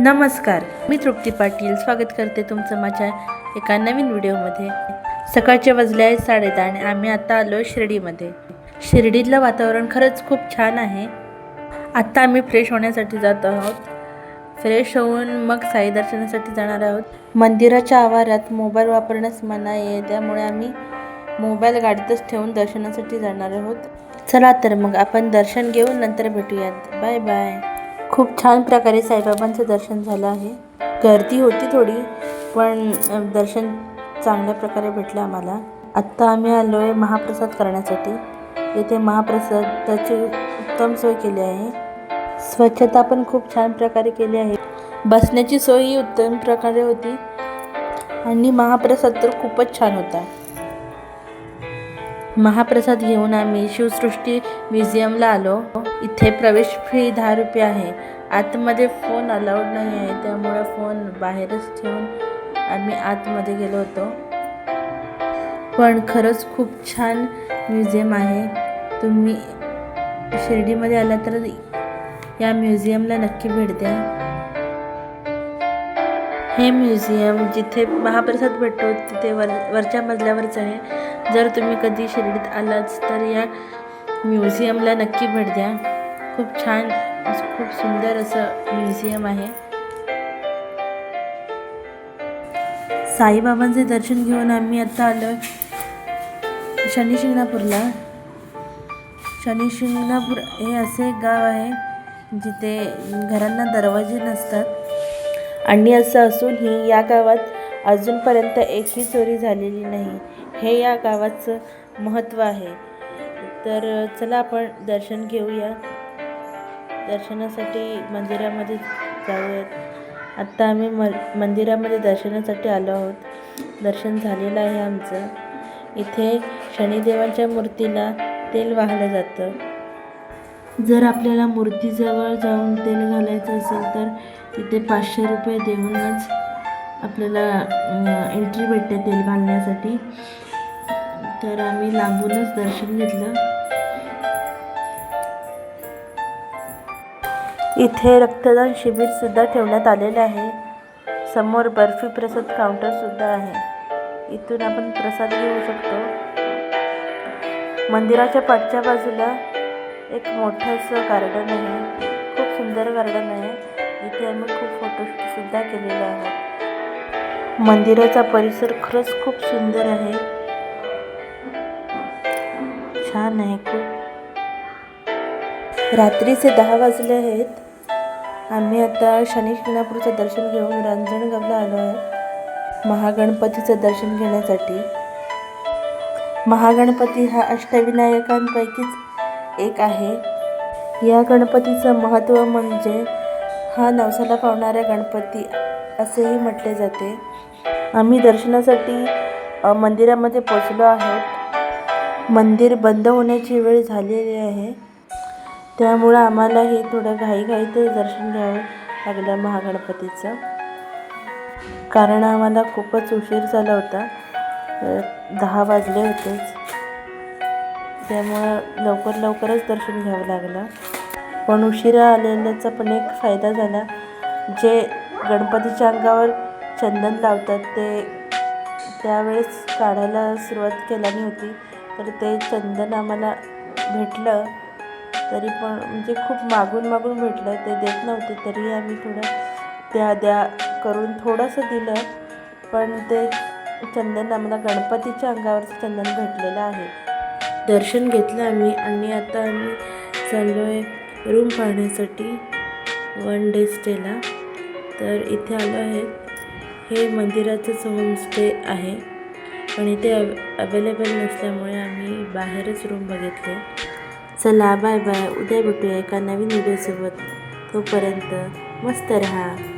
नमस्कार मी तृप्ती पाटील. स्वागत करते तुमचं माझ्या एका नवीन व्हिडिओमध्ये. सकाळचे वाजले आहे साडेदहा आणि आम्ही आता आलो शिर्डीमध्ये. शिर्डीतलं वातावरण खरंच खूप छान आहे. आत्ता आम्ही फ्रेश होण्यासाठी जात आहोत. फ्रेश होऊन मग साई दर्शनासाठी जाणार आहोत. मंदिराच्या आवारात मोबाईल वापरण्यास मनाई आहे त्यामुळे आम्ही मोबाईल गाडीतच ठेवून दर्शनासाठी जाणार आहोत. चला तर मग आपण दर्शन घेऊन नंतर भेटूयात. Bye bye. खूप छान प्रकारे साईबाबांचं दर्शन झालं आहे. गर्दी होती थोडी पण दर्शन चांगल्या प्रकारे भेटलं आम्हाला. आत्ता आम्ही आलो आहे महाप्रसाद करण्यासाठी. येथे महाप्रसादाची उत्तम सोय केली आहे. स्वच्छता पण खूप छान प्रकारे केली आहे. बसण्याची सोयही उत्तम प्रकारे होती. आणि महाप्रसाद तर खूपच छान होता. महाप्रसाद घेऊन आम्ही शिवसृष्टी म्युझियमला आलो. इथे प्रवेश फी दहा रुपये आहे. आतमध्ये फोन अलाउड नाही आहे त्यामुळे फोन बाहेरच ठेवून आम्ही आतमध्ये गेलो होतो. पण खरंच खूप छान म्युझियम आहे. तुम्ही शिर्डीमध्ये आला तर या म्युझियमला नक्की भेट द्या. हे म्युझियम जिथे महाप्रसाद भेटतो तिथे वर वरच्या मजल्यावरच आहे. जर तुम्ही कधी शिर्डीत आलाच तर या म्युझियमला नक्की भेट द्या. खूप छान खूप सुंदर असं म्युझियम आहे. साईबाबांचे दर्शन घेऊन आम्ही आता आलो शनिशिंगणापूरला. शनिशिंगणापूर हे असे एक गाव आहे जिथे घरांना दरवाजे नसतात. आणि असं असूनही या गावात अजूनपर्यंत एकही चोरी झालेली नाही. हे या गावाचं महत्त्व आहे. तर चला आपण दर्शन घेऊया. दर्शनासाठी मंदिरामध्ये जाऊयात. आत्ता आम्ही म मंदिरामध्ये दर्शनासाठी आलो आहोत. दर्शन झालेलं आहे आमचं. इथे शनिदेवांच्या मूर्तीला तेल वाहलं जातं. जर आपल्याला मूर्तीजवळ जाऊन तेल घालायचं असेल तर तिथे पाचशे रुपये देऊनच आपल्याला एंट्री भेटते तेल घालण्यासाठी. तर आम्ही लांबूनच दर्शन घेतलं. इथे रक्तदान शिबिरसुद्धा ठेवण्यात आलेलं आहे. समोर बर्फी प्रसाद काउंटरसुद्धा आहे. इथून आपण प्रसाद घेऊ शकतो. मंदिराच्या पाठच्या बाजूला एक मोठंसं गार्डन आहे. खूप सुंदर गार्डन आहे. इथे आम्ही खूप फोटोशूटसुद्धा केलेले आहे मंदिराचा परिसर खरंच खूप सुंदर आहे. छान आहे खूप. रात्रीचे दहा वाजले आहेत. आम्ही आता शनी शिंगणापूरचं दर्शन घेऊन रांजणगावला आलो आहे. महागणपतीचं दर्शन घेण्यासाठी. महागणपती हा अष्टविनायकांपैकीच एक आहे. या गणपतीचं महत्त्व म्हणजे हा नवसाला पावणारा गणपती असेही म्हटले जाते. आम्ही दर्शनासाठी मंदिरामध्ये पोचलो आहोत. मंदिर बंद होण्याची वेळ झालेली आहे. त्यामुळं आम्हाला हे थोडं घाईघाईतच दर्शन घ्यावं लागलं महागणपतीचं. कारण आम्हाला खूपच उशीर झाला होता. दहा वाजले होतेच त्यामुळं लवकर लवकरच दर्शन घ्यावं लागलं. पण उशिरा आलेल्याचा पण एक फायदा झाला. जे गणपतीच्या अंगावर चंदन लावतात ते त्यावेळेस काढायला सुरुवात केल्याने होती. तर ते चंदन आम्हाला भेटलं. तरी पण म्हणजे खूप मागून मागून भेटलं ते देत नव्हते तरी आम्ही थोडं द्या द्या करून थोडंसं दिलं. पण ते चंदन आम्हाला गणपतीच्या अंगावरचं चंदन भेटलेलं आहे. दर्शन घेतलं आम्ही आणि आता आम्ही चाललो आहे रूम पाहण्यासाठी वन डे स्टेला. तर इथे आलो आहे. हे मंदिराचंच होमस्टे आहे पण इथे अव अवेलेबल नसल्यामुळे आम्ही बाहेरच रूम बघितले. चला बाय बाय. उद्या भेटूया एका नवीन व्हिडिओसोबत तोपर्यंत मस्त रहा.